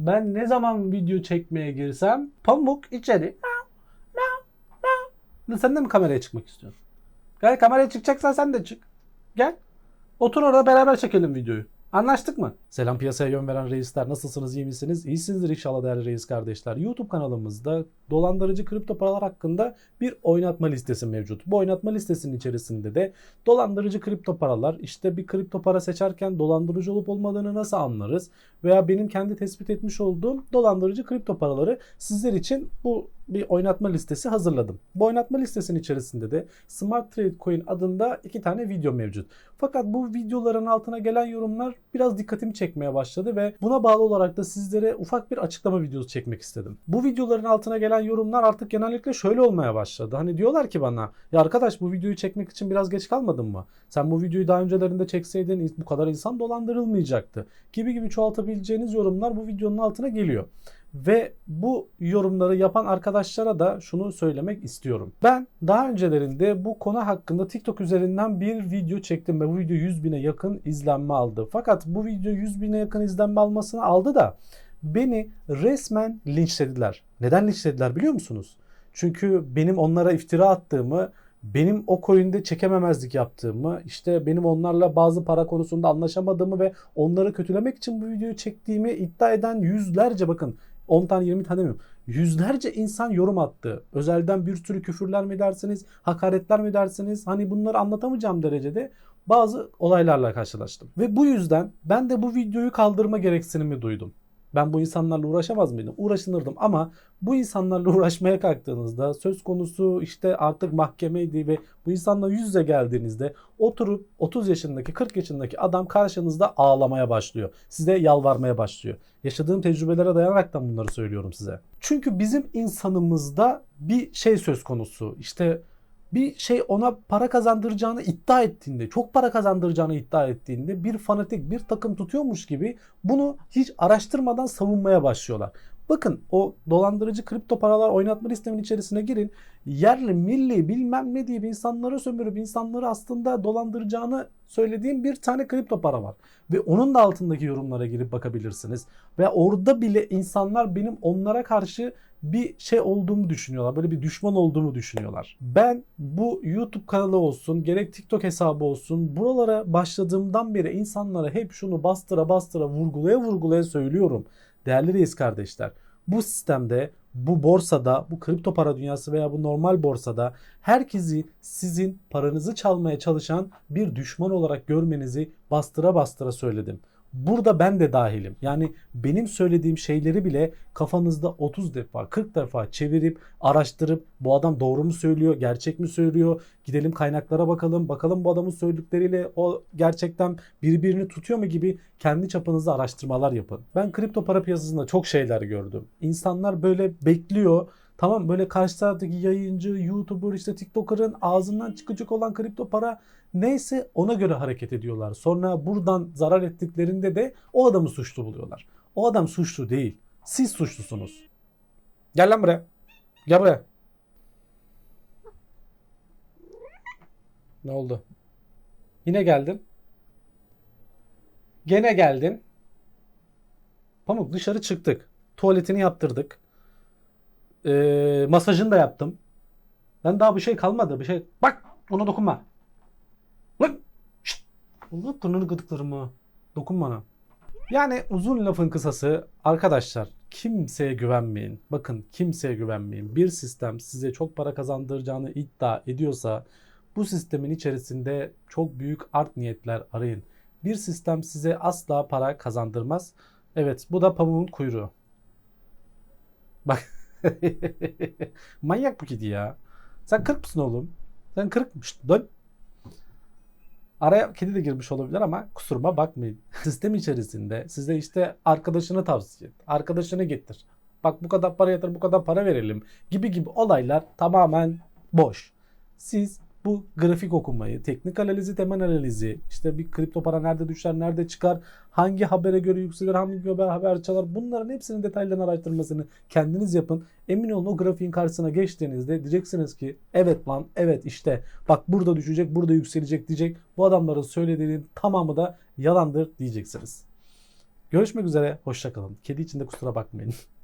Ben ne zaman video çekmeye girsem pamuk içeri. Sen de mi kameraya çıkmak istiyorsun? Gel kameraya çıkacaksan sen de çık. Gel. Otur orada beraber çekelim videoyu. Anlaştık mı? Selam piyasaya yön veren reisler. Nasılsınız? iyi misiniz? İyisinizdir inşallah değerli reis kardeşler. YouTube kanalımızda dolandırıcı kripto paralar hakkında bir oynatma listesi mevcut. Bu oynatma listesinin içerisinde de dolandırıcı kripto paralar, işte bir kripto para seçerken dolandırıcı olup olmadığını nasıl anlarız? Veya benim kendi tespit etmiş olduğum dolandırıcı kripto paraları sizler için bu bir oynatma listesi hazırladım. Bu oynatma listesinin içerisinde de Smart Trade Coin adında iki tane video mevcut. Fakat bu videoların altına gelen yorumlar biraz dikkatimi çekmeye başladı ve buna bağlı olarak da sizlere ufak bir açıklama videosu çekmek istedim. Bu videoların altına gelen yorumlar artık genellikle şöyle olmaya başladı. Hani diyorlar ki bana ya arkadaş bu videoyu çekmek için biraz geç kalmadın mı? Sen bu videoyu daha öncelerinde çekseydin bu kadar insan dolandırılmayacaktı. Gibi gibi çoğaltabileceğiniz yorumlar bu videonun altına geliyor. Ve bu yorumları yapan arkadaşlara da şunu söylemek istiyorum. Ben daha öncelerinde bu konu hakkında TikTok üzerinden bir video çektim ve bu video 100 bine yakın izlenme aldı. Fakat bu video 100 bine yakın izlenme almasını aldı da beni resmen linçlediler. Neden linçlediler biliyor musunuz? Çünkü benim onlara iftira attığımı, benim o coin'de çekememezlik yaptığımı, işte benim onlarla bazı para konusunda anlaşamadığımı ve onları kötülemek için bu videoyu çektiğimi iddia eden yüzlerce bakın 10 tane 20 tane demiyorum. Yüzlerce insan yorum attı. Özelden bir sürü küfürler mi dersiniz, hakaretler mi dersiniz? Hani bunları anlatamayacağım derecede bazı olaylarla karşılaştım. Ve bu yüzden ben de bu videoyu kaldırma gereksinimi duydum. Ben bu insanlarla uğraşamaz mıydım? Uğraşınırdım ama bu insanlarla uğraşmaya kalktığınızda söz konusu işte artık mahkemeydi ve bu insanla yüz yüze geldiğinizde oturup 30 yaşındaki 40 yaşındaki adam karşınızda ağlamaya başlıyor. Size yalvarmaya başlıyor. Yaşadığım tecrübelere dayanaraktan bunları söylüyorum size. Çünkü bizim insanımızda bir şey söz konusu. İşte bir şey ona para kazandıracağını iddia ettiğinde, çok para kazandıracağını iddia ettiğinde bir fanatik, bir takım tutuyormuş gibi bunu hiç araştırmadan savunmaya başlıyorlar. Bakın o dolandırıcı kripto paralar oynatma listemin içerisine girin. Yerli, milli bilmem ne deyip insanları sömürüp insanları aslında dolandıracağını söylediğim bir tane kripto para var. Ve onun da altındaki yorumlara girip bakabilirsiniz. Ve orada bile insanlar benim onlara karşı bir şey olduğumu düşünüyorlar. Böyle bir düşman olduğumu düşünüyorlar. Ben bu YouTube kanalı olsun, gerek TikTok hesabı olsun buralara başladığımdan beri insanlara hep şunu bastıra bastıra vurgulaya vurgulaya söylüyorum. Değerli reis kardeşler, bu sistemde, bu borsada, bu kripto para dünyası veya bu normal borsada herkesi sizin paranızı çalmaya çalışan bir düşman olarak görmenizi bastıra bastıra söyledim. Burada ben de dahilim. Yani benim söylediğim şeyleri bile kafanızda 30 defa, 40 defa çevirip, araştırıp bu adam doğru mu söylüyor, gerçek mi söylüyor? Gidelim kaynaklara bakalım. Bakalım bu adamın söyledikleriyle o gerçekten birbirini tutuyor mu gibi kendi çapınızda araştırmalar yapın. Ben kripto para piyasasında çok şeyler gördüm. İnsanlar böyle bekliyor. Tamam böyle karşı taraftaki yayıncı, YouTuber, işte TikToker'ın ağzından çıkacak olan kripto para neyse ona göre hareket ediyorlar. Sonra buradan zarar ettiklerinde de o adamı suçlu buluyorlar. O adam suçlu değil. Siz suçlusunuz. Gel lan buraya. Gel buraya. Ne oldu? Yine geldin. Gene geldin. Pamuk dışarı çıktık. Tuvaletini yaptırdık. Ee, masajını da yaptım. Ben daha bir şey kalmadı. Bir şey. Bak ona dokunma. Allah tırnını gıdıklarımı. Dokun bana. Yani uzun lafın kısası arkadaşlar kimseye güvenmeyin. Bakın kimseye güvenmeyin. Bir sistem size çok para kazandıracağını iddia ediyorsa bu sistemin içerisinde çok büyük art niyetler arayın. Bir sistem size asla para kazandırmaz. Evet bu da pamuğun kuyruğu. Bak Manyak bu kedi ya. Sen kırk mısın oğlum? Sen kırk dön. Araya kedi de girmiş olabilir ama kusuruma bakmayın. Sistem içerisinde size işte arkadaşını tavsiye et. Arkadaşını getir. Bak bu kadar para yatır bu kadar para verelim gibi gibi olaylar tamamen boş. Siz bu grafik okumayı, teknik analizi, temel analizi, işte bir kripto para nerede düşer, nerede çıkar, hangi habere göre yükselir, hangi haber, haber çalar bunların hepsinin detaylarını araştırmasını kendiniz yapın. Emin olun o grafiğin karşısına geçtiğinizde diyeceksiniz ki evet lan evet işte bak burada düşecek, burada yükselecek diyecek. Bu adamların söylediğinin tamamı da yalandır diyeceksiniz. Görüşmek üzere. Hoşçakalın. Kedi için de kusura bakmayın.